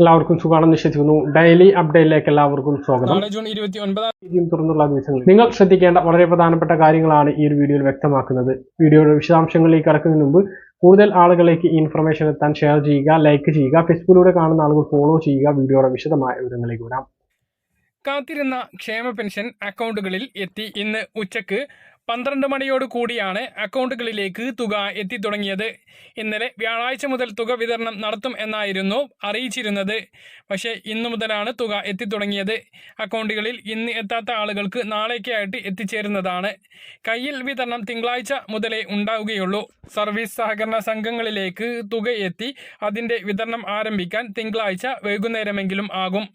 എല്ലാവർക്കും സുഖമാണെന്ന് വിശ്വസിക്കുന്നു. ഡെയിലി അപ്ഡേറ്റിലേക്ക് എല്ലാവർക്കും സ്വാഗതം. ജൂൺ ഇരുപത്തി ഒൻപതാം തുറന്നുള്ള ദിവസങ്ങളിൽ നിങ്ങൾ ശ്രദ്ധിക്കേണ്ട വളരെ പ്രധാനപ്പെട്ട കാര്യങ്ങളാണ് ഈ ഒരു വീഡിയോയിൽ വ്യക്തമാക്കുന്നത്. വീഡിയോയുടെ വിശദാംശങ്ങളിലേക്ക് കടക്കുന്നതിന് മുമ്പ് കൂടുതൽ ആളുകളിലേക്ക് ഈ ഇൻഫർമേഷൻ എത്താൻ ഷെയർ ചെയ്യുക ലൈക്ക് ചെയ്യുക ഫേസ്ബുക്കിലൂടെ കാണുന്ന ആളുകൾ ഫോളോ ചെയ്യുക വീഡിയോയുടെ വിശദമായ വിവരങ്ങളിലേക്ക് വരാം. കാത്തിരുന്ന ക്ഷേമ പെൻഷൻ അക്കൗണ്ടുകളിൽ എത്തി ഇന്ന് ഉച്ചയ്ക്ക് പന്ത്രണ്ട് മണിയോട് കൂടിയാണ് അക്കൗണ്ടുകളിലേക്ക് തുക എത്തിത്തുടങ്ങിയത്. ഇന്നലെ വ്യാഴാഴ്ച മുതൽ തുക വിതരണം നടത്തും എന്നായിരുന്നു അറിയിച്ചിരുന്നത്. പക്ഷേ ഇന്നു മുതലാണ് തുക എത്തിത്തുടങ്ങിയത്. അക്കൗണ്ടുകളിൽ ഇന്ന് എത്താത്ത ആളുകൾക്ക് നാളേക്കായിട്ട് എത്തിച്ചേരുന്നതാണ്. കയ്യിൽ വിതരണം തിങ്കളാഴ്ച മുതലേ ഉണ്ടാവുകയുള്ളൂ. സർവീസ് സഹകരണ സംഘങ്ങളിലേക്ക് തുക എത്തി അതിന്റെ വിതരണം ആരംഭിക്കാൻ തിങ്കളാഴ്ച വൈകുന്നേരമെങ്കിലും ആകും.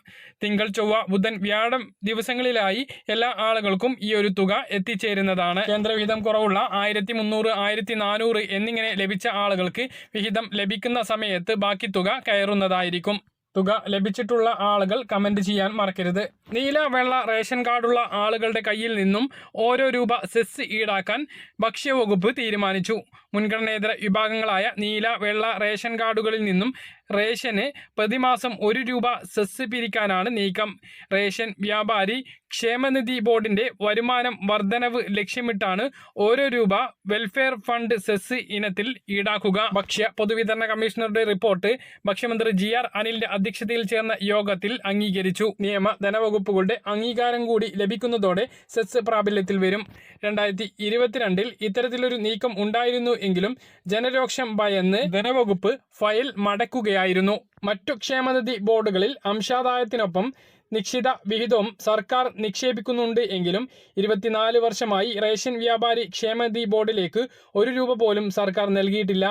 തിങ്കൾ ചൊവ്വ ബുധൻ വ്യാഴം ദിവസങ്ങളിലായി എല്ലാ ആളുകൾക്കും ഈ ഒരു തുക എത്തിച്ചേരുന്നതാണ്. കേന്ദ്ര വിഹിതം കുറവുള്ള ആയിരത്തി മുന്നൂറ് ആയിരത്തി നാനൂറ് എന്നിങ്ങനെ ലഭിച്ച ആളുകൾക്ക് വിഹിതം ലഭിക്കുന്ന സമയത്ത് ബാക്കി തുക കയറുന്നതായിരിക്കും. തുക ലഭിച്ചിട്ടുള്ള ആളുകൾ കമന്റ് ചെയ്യാൻ മറക്കരുത്. നീല വെള്ള റേഷൻ കാർഡുള്ള ആളുകളുടെ കയ്യിൽ നിന്നും ഓരോ രൂപ സെസ് ഈടാക്കാൻ ഭക്ഷ്യവകുപ്പ് തീരുമാനിച്ചു. മുൻഗണനേതര വിഭാഗങ്ങളായ നീല വെള്ള റേഷൻ കാർഡുകളിൽ നിന്നും റേഷന് പ്രതിമാസം ഒരു രൂപ സെസ് പിരിക്കാനാണ് നീക്കം. റേഷൻ വ്യാപാരി ക്ഷേമനിധി ബോർഡിന്റെ വരുമാനം വർധനവ് ലക്ഷ്യമിട്ടാണ് ഓരോ രൂപ വെൽഫെയർ ഫണ്ട് സെസ് ഇനത്തിൽ ഈടാക്കുക. ഭക്ഷ്യ പൊതുവിതരണ കമ്മീഷണറുടെ റിപ്പോർട്ട് ഭക്ഷ്യമന്ത്രി ജി ആർ അനിലിന്റെ അധ്യക്ഷതയിൽ ചേർന്ന യോഗത്തിൽ അംഗീകരിച്ചു. നിയമ ധനവകുപ്പുകളുടെ അംഗീകാരം കൂടി ലഭിക്കുന്നതോടെ സെസ് പ്രാബല്യത്തിൽ വരും. രണ്ടായിരത്തി ഇരുപത്തിരണ്ടിൽ ഇത്തരത്തിലൊരു നീക്കം ഉണ്ടായിരുന്നു എങ്കിലും ജനരോക്ഷം ഭയന്ന് ധനവകുപ്പ് ഫയൽ മടക്കുകയായിരുന്നു. മറ്റു ക്ഷേമനിധി ബോർഡുകളിൽ അംശാദായത്തിനൊപ്പം നിശ്ചിത വിഹിതവും സർക്കാർ നിക്ഷേപിക്കുന്നുണ്ട് എങ്കിലും ഇരുപത്തിനാല് വർഷമായി റേഷൻ വ്യാപാരി ക്ഷേമനിധി ബോർഡിലേക്ക് ഒരു രൂപ പോലും സർക്കാർ നൽകിയിട്ടില്ല.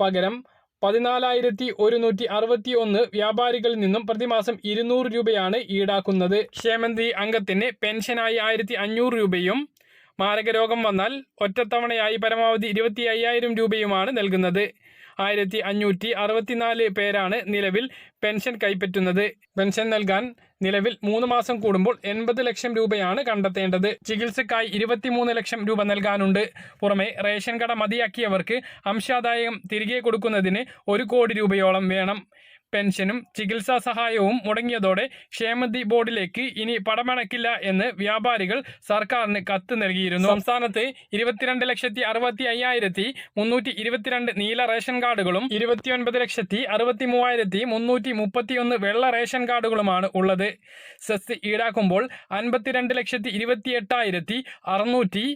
പകരം പതിനാലായിരത്തി ഒരുന്നൂറ്റി അറുപത്തി ഒന്ന് വ്യാപാരികളിൽ നിന്നും പ്രതിമാസം ഇരുന്നൂറ് രൂപയാണ് ഈടാക്കുന്നത്. ക്ഷേമന്തി അംഗത്തിന് പെൻഷനായി ആയിരത്തി അഞ്ഞൂറ് രൂപയും മാരകരോഗം വന്നാൽ ഒറ്റത്തവണയായി പരമാവധി ഇരുപത്തി അയ്യായിരം രൂപയുമാണ് നൽകുന്നത്. ആയിരത്തി അഞ്ഞൂറ്റി അറുപത്തിനാല് പേരാണ് നിലവിൽ പെൻഷൻ കൈപ്പറ്റുന്നത്. പെൻഷൻ നൽകാൻ നിലവിൽ മൂന്ന് മാസം കൂടുമ്പോൾ എൺപത് ലക്ഷം രൂപയാണ് കണ്ടെത്തേണ്ടത്. ചികിത്സക്കായി ഇരുപത്തിമൂന്ന് ലക്ഷം രൂപ നൽകാനുണ്ട്. പുറമെ റേഷൻ കട മതിയാക്കിയവർക്ക് അംശാദായം തിരികെ കൊടുക്കുന്നതിന് ഒരു കോടി രൂപയോളം വേണം. പെൻഷനും ചികിത്സാ സഹായവും മുടങ്ങിയതോടെ ക്ഷേമനിധി ബോർഡിലേക്ക് ഇനി പടമടക്കില്ല എന്ന് വ്യാപാരികൾ സർക്കാരിന് കത്ത് നൽകിയിരുന്നു. സംസ്ഥാനത്ത് ഇരുപത്തിരണ്ട് ലക്ഷത്തി അറുപത്തി അയ്യായിരത്തി മുന്നൂറ്റി ഇരുപത്തിരണ്ട് നീല റേഷൻ കാർഡുകളും ഇരുപത്തിയൊൻപത് ലക്ഷത്തി അറുപത്തി മൂവായിരത്തി മുന്നൂറ്റി മുപ്പത്തിയൊന്ന് വെള്ള റേഷൻ കാർഡുകളുമാണ് ഉള്ളത്. സെസ് ഈടാക്കുമ്പോൾ അൻപത്തിരണ്ട് ലക്ഷത്തി ഇരുപത്തി എട്ടായിരത്തി അറുന്നൂറ്റി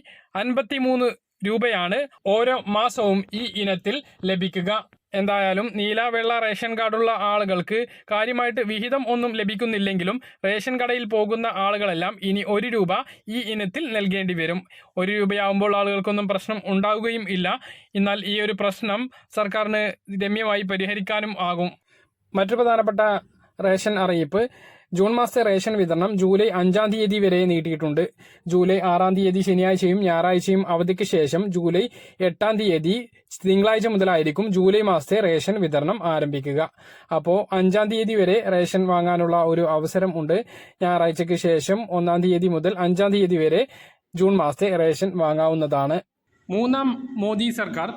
അൻപത്തി മൂന്ന് രൂപയാണ് ഓരോ മാസവും ഈ ഇനത്തിൽ ലഭിക്കുക. എന്തായാലും നീല വെള്ള റേഷൻ കാർഡുള്ള ആളുകൾക്ക് കാര്യമായിട്ട് വിഹിതം ഒന്നും ലഭിക്കുന്നില്ലെങ്കിലും റേഷൻ കടയിൽ പോകുന്ന ആളുകളെല്ലാം ഇനി ഒരു രൂപ ഈ ഇനത്തിൽ നൽകേണ്ടി വരും. ഒരു രൂപയാവുമ്പോൾ ആളുകൾക്കൊന്നും പ്രശ്നം ഉണ്ടാവുകയും ഇല്ല. എന്നാൽ ഈ ഒരു പ്രശ്നം സർക്കാരിന് രമ്യമായി പരിഹരിക്കാനും ആകും. മറ്റു പ്രധാനപ്പെട്ട റേഷൻ അറിയിപ്പ്. ജൂൺ മാസത്തെ റേഷൻ വിതരണം ജൂലൈ അഞ്ചാം തീയതി വരെ നീട്ടിയിട്ടുണ്ട്. ജൂലൈ ആറാം തീയതി ശനിയാഴ്ചയും ഞായറാഴ്ചയും അവധിക്ക് ശേഷം ജൂലൈ എട്ടാം തീയതി തിങ്കളാഴ്ച മുതലായിരിക്കും ജൂലൈ മാസത്തെ റേഷൻ വിതരണം ആരംഭിക്കുക. അപ്പോൾ അഞ്ചാം തീയതി വരെ റേഷൻ വാങ്ങാനുള്ള ഒരു അവസരം ഉണ്ട്. ഞായറാഴ്ചയ്ക്ക് ശേഷം ഒന്നാം തീയതി മുതൽ അഞ്ചാം തീയതി വരെ ജൂൺ മാസത്തെ റേഷൻ വാങ്ങാവുന്നതാണ്. മൂന്നാം മോദി സർക്കാർ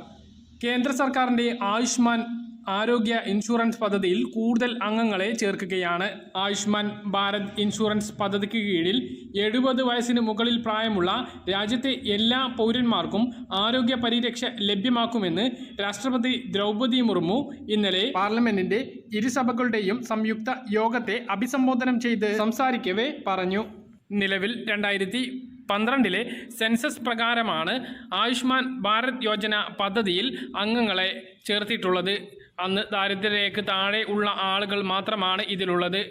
കേന്ദ്ര സർക്കാരിന്റെ ആയുഷ്മാൻ ആരോഗ്യ ഇൻഷുറൻസ് പദ്ധതിയിൽ കൂടുതൽ അംഗങ്ങളെ ചേർക്കുകയാണ്. ആയുഷ്മാൻ ഭാരത് ഇൻഷുറൻസ് പദ്ധതിക്ക് കീഴിൽ എഴുപത് വയസ്സിന് മുകളിൽ പ്രായമുള്ള രാജ്യത്തെ എല്ലാ പൗരന്മാർക്കും ആരോഗ്യ പരിരക്ഷ ലഭ്യമാക്കുമെന്ന് രാഷ്ട്രപതി ദ്രൗപദി മുർമു ഇന്നലെ പാർലമെന്റിന്റെ ഇരുസഭകളുടെയും സംയുക്ത യോഗത്തെ അഭിസംബോധനം ചെയ്ത് സംസാരിക്കവേ പറഞ്ഞു. നിലവിൽ രണ്ടായിരത്തി പന്ത്രണ്ടിലെ സെൻസസ് പ്രകാരമാണ് ആയുഷ്മാൻ ഭാരത് യോജന പദ്ധതിയിൽ അംഗങ്ങളെ ചേർത്തിട്ടുള്ളത്. അന്ന് ദാരിദ്ര്യരേഖ താഴെ ഉള്ള ആളുകൾ മാത്രമാണ് ഇതിലുള്ളത്.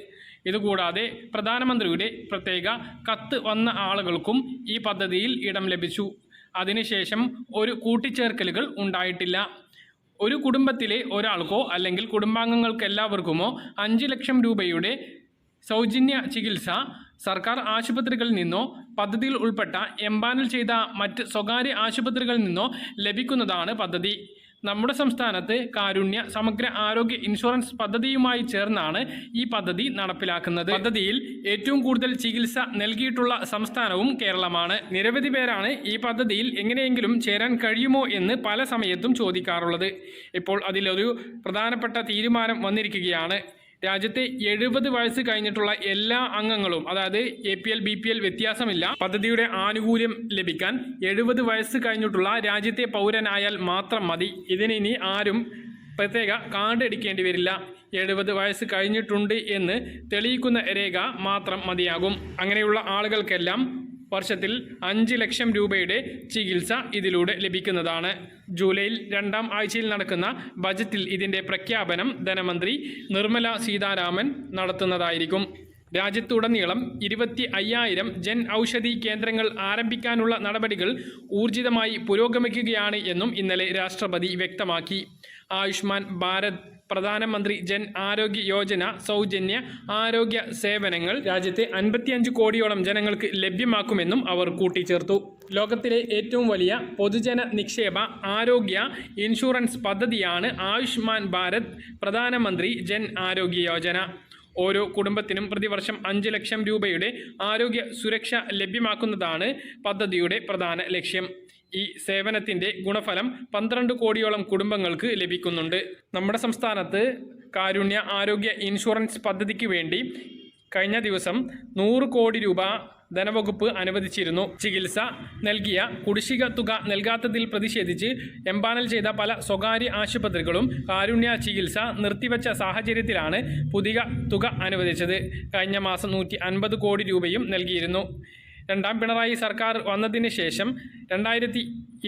ഇതുകൂടാതെ പ്രധാനമന്ത്രിയുടെ പ്രത്യേക കത്ത് വന്ന ആളുകൾക്കും ഈ പദ്ധതിയിൽ ഇടം ലഭിച്ചു. അതിനുശേഷം ഒരു കൂട്ടിച്ചേർക്കലുകൾ ഉണ്ടായിട്ടില്ല. ഒരു കുടുംബത്തിലെ ഒരാൾക്കോ അല്ലെങ്കിൽ കുടുംബാംഗങ്ങൾക്ക് എല്ലാവർക്കുമോ അഞ്ച് ലക്ഷം രൂപയുടെ സൗജന്യ ചികിത്സ സർക്കാർ ആശുപത്രികളിൽ നിന്നോ പദ്ധതിയിൽ ഉൾപ്പെട്ട എംപാനൽ ചെയ്ത മറ്റ് സ്വകാര്യ ആശുപത്രികളിൽ നിന്നോ ലഭിക്കുന്നതാണ് പദ്ധതി. നമ്മുടെ സംസ്ഥാനത്ത് കാരുണ്യ സമഗ്ര ആരോഗ്യ ഇൻഷുറൻസ് പദ്ധതിയുമായി ചേർന്നാണ് ഈ പദ്ധതി നടപ്പിലാക്കുന്നത്. പദ്ധതിയിൽ ഏറ്റവും കൂടുതൽ ചികിത്സ നൽകിയിട്ടുള്ള സംസ്ഥാനവും കേരളമാണ്. നിരവധി പേരാണ് ഈ പദ്ധതിയിൽ എങ്ങനെയെങ്കിലും ചേരാൻ കഴിയുമോ എന്ന് പല സമയത്തും ചോദിക്കാറുള്ളത്. ഇപ്പോൾ അതിലൊരു പ്രധാനപ്പെട്ട തീരുമാനം വന്നിരിക്കുകയാണ്. രാജ്യത്തെ എഴുപത് വയസ്സ് കഴിഞ്ഞിട്ടുള്ള എല്ലാ അംഗങ്ങളും അതായത് A P L B P L വ്യത്യാസമില്ല. പദ്ധതിയുടെ ആനുകൂല്യം ലഭിക്കാൻ എഴുപത് വയസ്സ് കഴിഞ്ഞിട്ടുള്ള രാജ്യത്തെ പൗരനായാൽ മാത്രം മതി. ഇതിന് ആരും പ്രത്യേക കാർഡ് എടുക്കേണ്ടി വരില്ല. എഴുപത് വയസ്സ് കഴിഞ്ഞിട്ടുണ്ട് എന്ന് തെളിയിക്കുന്ന രേഖ മാത്രം മതിയാകും. അങ്ങനെയുള്ള ആളുകൾക്കെല്ലാം വർഷത്തിൽ അഞ്ച് ലക്ഷം രൂപയുടെ ചികിത്സ ഇതിലൂടെ ലഭിക്കുന്നതാണ്. ജൂലൈയിൽ രണ്ടാം ആഴ്ചയിൽ നടക്കുന്ന ബജറ്റിൽ ഇതിന്റെ പ്രഖ്യാപനം ധനമന്ത്രി നിർമ്മല സീതാരാമൻ നടത്തുന്നതായിരിക്കും. രാജ്യത്തുടനീളം ഇരുപത്തി അയ്യായിരം ജൻ ഔഷധി കേന്ദ്രങ്ങൾ ആരംഭിക്കാനുള്ള നടപടികൾ ഊർജിതമായി പുരോഗമിക്കുകയാണ് എന്നും ഇന്നലെ രാഷ്ട്രപതി വ്യക്തമാക്കി. ആയുഷ്മാൻ ഭാരത് പ്രധാനമന്ത്രി ജൻ ആരോഗ്യ യോജന സൗജന്യ ആരോഗ്യ സേവനങ്ങൾ രാജ്യത്തെ അൻപത്തിയഞ്ച് കോടിയോളം ജനങ്ങൾക്ക് ലഭ്യമാക്കുമെന്നും അവർ കൂട്ടിച്ചേർത്തു. ലോകത്തിലെ ഏറ്റവും വലിയ പൊതുജന നിക്ഷേപ ആരോഗ്യ ഇൻഷുറൻസ് പദ്ധതിയാണ് ആയുഷ്മാൻ ഭാരത് പ്രധാനമന്ത്രി ജൻ ആരോഗ്യ യോജന. ഓരോ കുടുംബത്തിനും പ്രതിവർഷം അഞ്ച് ലക്ഷം രൂപയുടെ ആരോഗ്യ സുരക്ഷ ലഭ്യമാക്കുന്നതാണ് പദ്ധതിയുടെ പ്രധാന ലക്ഷ്യം. ഈ സേവനത്തിന്റെ ഗുണഫലം പന്ത്രണ്ട് കോടിയോളം കുടുംബങ്ങൾക്ക് ലഭിക്കുന്നുണ്ട്. നമ്മുടെ സംസ്ഥാനത്ത് കാരുണ്യ ആരോഗ്യ ഇൻഷുറൻസ് പദ്ധതിക്ക് വേണ്ടി കഴിഞ്ഞ ദിവസം നൂറ് കോടി രൂപ ധനവകുപ്പ് അനുവദിച്ചിരുന്നു. ചികിത്സ നൽകിയ കുടിശ്ശിക തുക നൽകാത്തതിൽ പ്രതിഷേധിച്ച് എംപാനൽ ചെയ്ത പല സ്വകാര്യ ആശുപത്രികളും കാരുണ്യ ചികിത്സ നിർത്തിവച്ച സാഹചര്യത്തിലാണ് പുതിയ തുക അനുവദിച്ചത്. കഴിഞ്ഞ മാസം നൂറ്റി കോടി രൂപയും നൽകിയിരുന്നു. രണ്ടാം പിണറായി സർക്കാർ വന്നതിന് ശേഷം രണ്ടായിരത്തി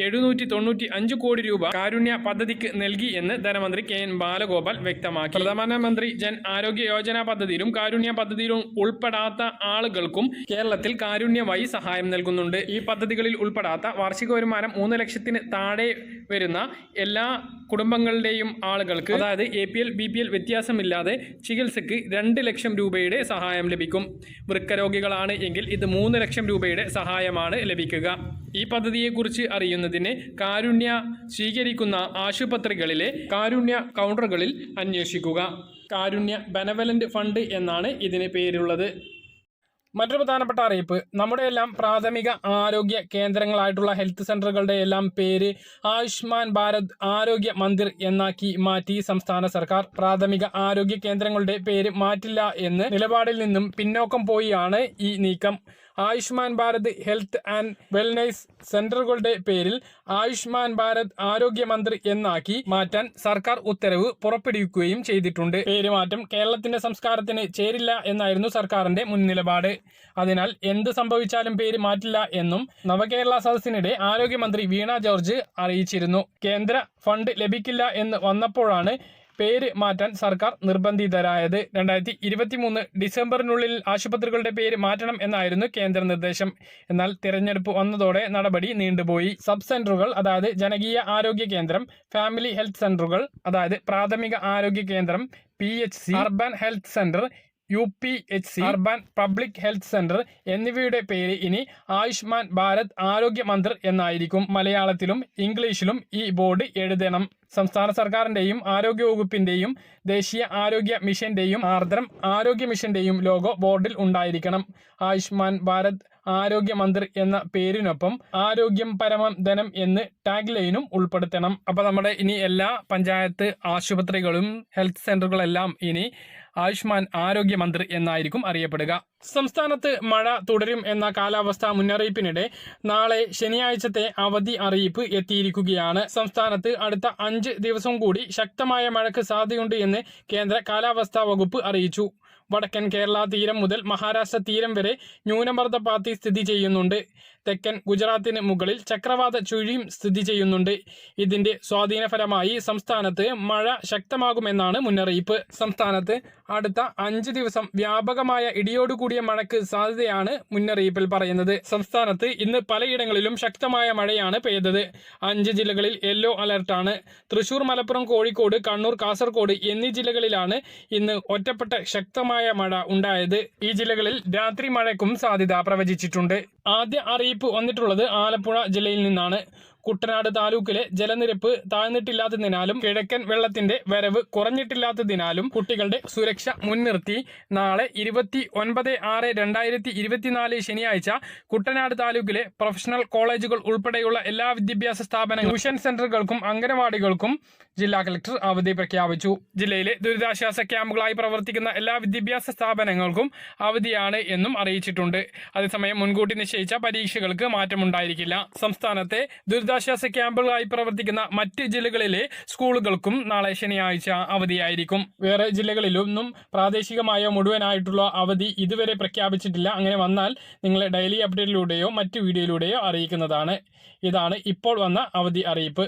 എഴുന്നൂറ്റി തൊണ്ണൂറ്റി അഞ്ച് കോടി രൂപ കാരുണ്യ പദ്ധതിക്ക് നൽകി എന്ന് ധനമന്ത്രി കെ എൻ ബാലഗോപാൽ വ്യക്തമാക്കി. പ്രധാനമന്ത്രി ജൻ ആരോഗ്യ യോജന പദ്ധതിയിലും കാരുണ്യ പദ്ധതിയിലും ഉൾപ്പെടാത്ത ആളുകൾക്കും കേരളത്തിൽ കാരുണ്യമായി സഹായം നൽകുന്നുണ്ട്. ഈ പദ്ധതികളിൽ ഉൾപ്പെടാത്ത വാർഷിക വരുമാനം മൂന്ന് ലക്ഷത്തിന് താഴെ വരുന്ന എല്ലാ കുടുംബങ്ങളുടെയും ആളുകൾക്ക് അതായത് A P L B P L വ്യത്യാസമില്ലാതെ ചികിത്സയ്ക്ക് രണ്ട് ലക്ഷം രൂപയുടെ സഹായം ലഭിക്കും. വൃക്കരോഗികളാണ് എങ്കിൽ ഇത് മൂന്ന് ലക്ഷം രൂപയുടെ സഹായമാണ് ലഭിക്കുക. ഈ പദ്ധതിയെക്കുറിച്ച് അറിയുന്നതിന് കാരുണ്യ സ്വീകരിക്കുന്ന ആശുപത്രികളിലെ കാരുണ്യ കൗണ്ടറുകളിൽ അന്വേഷിക്കുക. കാരുണ്യ ബെനവലന്റ് ഫണ്ട് എന്നാണ് ഇതിന് പേരുള്ളത്. മറ്റൊരു പ്രധാനപ്പെട്ട അറിയിപ്പ്. നമ്മുടെ എല്ലാം പ്രാഥമിക ആരോഗ്യ കേന്ദ്രങ്ങളായിട്ടുള്ള ഹെൽത്ത് സെന്ററുകളുടെ എല്ലാം പേര് ആയുഷ്മാൻ ഭാരത് ആരോഗ്യ മന്ദിർ എന്നാക്കി മാറ്റി സംസ്ഥാന സർക്കാർ പ്രാഥമിക ആരോഗ്യ കേന്ദ്രങ്ങളുടെ പേര് മാറ്റില്ല എന്ന് നിലപാടിൽ നിന്നും പിന്നോക്കം പോയിയാണ് ഈ നീക്കം. Ayushman Bharat health and wellness സെന്ററുകളുടെ പേരിൽ ആയുഷ്മാൻ ഭാരത് ആരോഗ്യ മന്ത്രി എന്നാക്കി മാറ്റാൻ സർക്കാർ ഉത്തരവ് പുറപ്പെടുവിക്കുകയും ചെയ്തിട്ടുണ്ട്. പേരുമാറ്റം കേരളത്തിന്റെ സംസ്കാരത്തിന് ചേരില്ല എന്നായിരുന്നു സർക്കാരിന്റെ മുൻ നിലപാട് അതിനാൽ എന്ത് സംഭവിച്ചാലും പേര് മാറ്റില്ല എന്നും നവകേരള സദസ്സിനിടെ ആരോഗ്യമന്ത്രി വീണ ജോർജ് അറിയിച്ചിരുന്നു. കേന്ദ്ര ഫണ്ട് ലഭിക്കില്ല എന്ന് വന്നപ്പോഴാണ് പേര് മാറ്റാൻ സർക്കാർ നിർബന്ധിതരായത്. രണ്ടായിരത്തി ഇരുപത്തി മൂന്ന് ഡിസംബറിനുള്ളിൽ ആശുപത്രികളുടെ പേര് മാറ്റണം എന്നായിരുന്നു കേന്ദ്ര നിർദ്ദേശം. എന്നാൽ തിരഞ്ഞെടുപ്പ് വന്നതോടെ നടപടി നീണ്ടുപോയി. സബ് സെന്ററുകൾ അതായത് ജനകീയ ആരോഗ്യ കേന്ദ്രം ഫാമിലി ഹെൽത്ത് സെന്ററുകൾ അതായത് പ്രാഥമിക ആരോഗ്യ കേന്ദ്രം P H C urban health centre U P H C urban public health centre എന്നിവയുടെ പേര് ഇനി ആയുഷ്മാൻ ഭാരത് ആരോഗ്യ മന്ത്രി എന്നായിരിക്കും. മലയാളത്തിലും ഇംഗ്ലീഷിലും ഈ ബോർഡ് എഴുതണം. സംസ്ഥാന സർക്കാരിന്റെയും ആരോഗ്യവകുപ്പിന്റെയും ദേശീയ ആരോഗ്യ മിഷന്റെയും ആർദ്രം ആരോഗ്യ മിഷന്റെയും ലോഗോ ബോർഡിൽ ഉണ്ടായിരിക്കണം. ആയുഷ്മാൻ ഭാരത് ആരോഗ്യ മന്ത്രി എന്ന പേരിനൊപ്പം ആരോഗ്യം പരമം ധനം എന്ന് ടാഗ് ലൈനും ഉൾപ്പെടുത്തണം. അപ്പോൾ നമ്മുടെ ഇനി എല്ലാ പഞ്ചായത്ത് ആശുപത്രികളും ഹെൽത്ത് സെന്ററുകളെല്ലാം ഇനി ആയുഷ്മാൻ ആരോഗ്യ മന്ത്രി എന്നായിരിക്കും അറിയപ്പെടുക. സംസ്ഥാനത്ത് മഴ തുടരും എന്ന കാലാവസ്ഥാ മുന്നറിയിപ്പിനിടെ നാളെ ശനിയാഴ്ചത്തെ അവധി അറിയിപ്പ് എത്തിയിരിക്കുകയാണ്. സംസ്ഥാനത്ത് അടുത്ത അഞ്ച് ദിവസം കൂടി ശക്തമായ മഴയ്ക്ക് സാധ്യതയുണ്ട് എന്ന് കേന്ദ്ര കാലാവസ്ഥാ വകുപ്പ് അറിയിച്ചു. വടക്കൻ കേരള തീരം മുതൽ മഹാരാഷ്ട്ര തീരം വരെ ന്യൂനമർദ്ദ പാത്തി സ്ഥിതി ചെയ്യുന്നുണ്ട്. തെക്കൻ ഗുജറാത്തിന് മുകളിൽ ചക്രവാത ചുഴിയും സ്ഥിതി ചെയ്യുന്നുണ്ട്. ഇതിന്റെ സ്വാധീനഫലമായി സംസ്ഥാനത്ത് മഴ ശക്തമാകുമെന്നാണ് മുന്നറിയിപ്പ്. സംസ്ഥാനത്ത് അടുത്ത അഞ്ച് ദിവസം വ്യാപകമായ ഇടിയോടുകൂടിയ മഴയ്ക്ക് സാധ്യതയാണ് മുന്നറിയിപ്പിൽ പറയുന്നത്. സംസ്ഥാനത്ത് ഇന്ന് പലയിടങ്ങളിലും ശക്തമായ മഴയാണ് പെയ്തത്. അഞ്ച് ജില്ലകളിൽ യെല്ലോ അലർട്ടാണ്. തൃശൂർ മലപ്പുറം കോഴിക്കോട് കണ്ണൂർ കാസർഗോഡ് എന്നീ ജില്ലകളിലാണ് ഇന്ന് ഒറ്റപ്പെട്ട ശക്തമായ മഴ ഉണ്ടായത് ഈ ജില്ലകളിൽ രാത്രി മഴയ്ക്കും സാധ്യത പ്രവചിച്ചിട്ടുണ്ട്. ആദ്യ അറിയിപ്പ് വന്നിട്ടുള്ളത് ആലപ്പുഴ ജില്ലയിൽ നിന്നാണ്. കുട്ടനാട് താലൂക്കിലെ ജലനിരപ്പ് താഴ്ന്നിട്ടില്ലാത്തതിനാലും കിഴക്കൻ വെള്ളത്തിന്റെ വരവ് കുറഞ്ഞിട്ടില്ലാത്തതിനാലും കുട്ടികളുടെ സുരക്ഷ മുൻനിർത്തി. നാളെ ഇരുപത്തി ഒൻപത് ആറ് രണ്ടായിരത്തി ഇരുപത്തിനാല് ശനിയാഴ്ച കുട്ടനാട് താലൂക്കിലെ പ്രൊഫഷണൽ കോളേജുകൾ ഉൾപ്പെടെയുള്ള എല്ലാ വിദ്യാഭ്യാസ സ്ഥാപനങ്ങൾ ട്യൂഷൻ സെന്ററുകൾക്കും അംഗനവാടികൾക്കും ജില്ലാ കളക്ടർ അവധി പ്രഖ്യാപിച്ചു. ജില്ലയിലെ ദുരിതാശ്വാസ ക്യാമ്പുകളായി പ്രവർത്തിക്കുന്ന എല്ലാ വിദ്യാഭ്യാസ സ്ഥാപനങ്ങൾക്കും അവധിയാണ് എന്നും അറിയിച്ചിട്ടുണ്ട്. അതേസമയം മുൻകൂട്ടി നിശ്ചയിച്ച പരീക്ഷകൾക്ക് മാറ്റമുണ്ടായിരിക്കില്ല. സംസ്ഥാനത്തെ ദുരിതാശ്വാസ ക്യാമ്പുകളായി പ്രവർത്തിക്കുന്ന മറ്റ് ജില്ലകളിലെ സ്കൂളുകൾക്കും നാളെ ശനിയാഴ്ച അവധിയായിരിക്കും. വേറെ ജില്ലകളിലൊന്നും പ്രാദേശികമായ മുഴുവനായിട്ടുള്ള അവധി ഇതുവരെ പ്രഖ്യാപിച്ചിട്ടില്ല. അങ്ങനെ വന്നാൽ നിങ്ങളെ ഡെയിലി അപ്ഡേറ്റിലൂടെയോ മറ്റ് വീഡിയോയിലൂടെയോ അറിയിക്കുന്നതാണ്. ഇതാണ് ഇപ്പോൾ വന്ന അവധി അറിയിപ്പ്.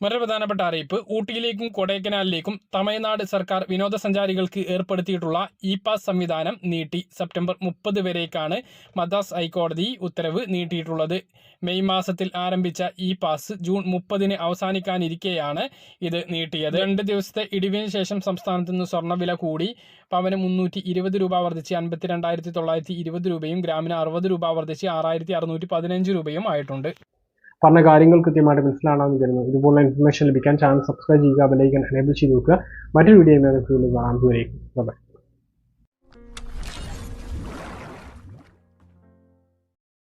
മറ്റൊരു പ്രധാനപ്പെട്ട അറിയിപ്പ്. ഊട്ടിയിലേക്കും കൊടൈക്കനാലിലേക്കും തമിഴ്നാട് സർക്കാർ വിനോദസഞ്ചാരികൾക്ക് ഏർപ്പെടുത്തിയിട്ടുള്ള ഇ പാസ് സംവിധാനം നീട്ടി. സെപ്റ്റംബർ മുപ്പത് വരേക്കാണ് മദ്രാസ് ഹൈക്കോടതി ഉത്തരവ് നീട്ടിയിട്ടുള്ളത്. മെയ് മാസത്തിൽ ആരംഭിച്ച ഇ പാസ് ജൂൺ മുപ്പതിന് അവസാനിക്കാനിരിക്കെയാണ് ഇത് നീട്ടിയത്. രണ്ട് ദിവസത്തെ ഇടിവിന് ശേഷം സംസ്ഥാനത്ത് നിന്ന് സ്വർണവില കൂടി. പവന് മുന്നൂറ്റി ഇരുപത് രൂപ വർദ്ധിച്ച് അൻപത്തി തൊള്ളായിരത്തി ഇരുപത് രൂപയും ഗ്രാമിന് അറുപത് രൂപ വർദ്ധിച്ച് ആറായിരത്തി അറുന്നൂറ്റി പതിനഞ്ച് രൂപയും ആയിട്ടുണ്ട്. പറഞ്ഞ കാര്യങ്ങൾ കൃത്യമായിട്ട് മനസ്സിലാണെന്ന് കരുതുന്നു ഇതുപോലുള്ള ഇൻഫർമേഷൻ ലഭിക്കാൻ ചാനൽ സബ്സ്ക്രൈബ് ചെയ്യുക ബെലൈക്കൻ എനേബിൾ ചെയ്ത് നോക്കുക മറ്റൊരു വീഡിയോ കാണാം. ദൂരേക്കും ബൈ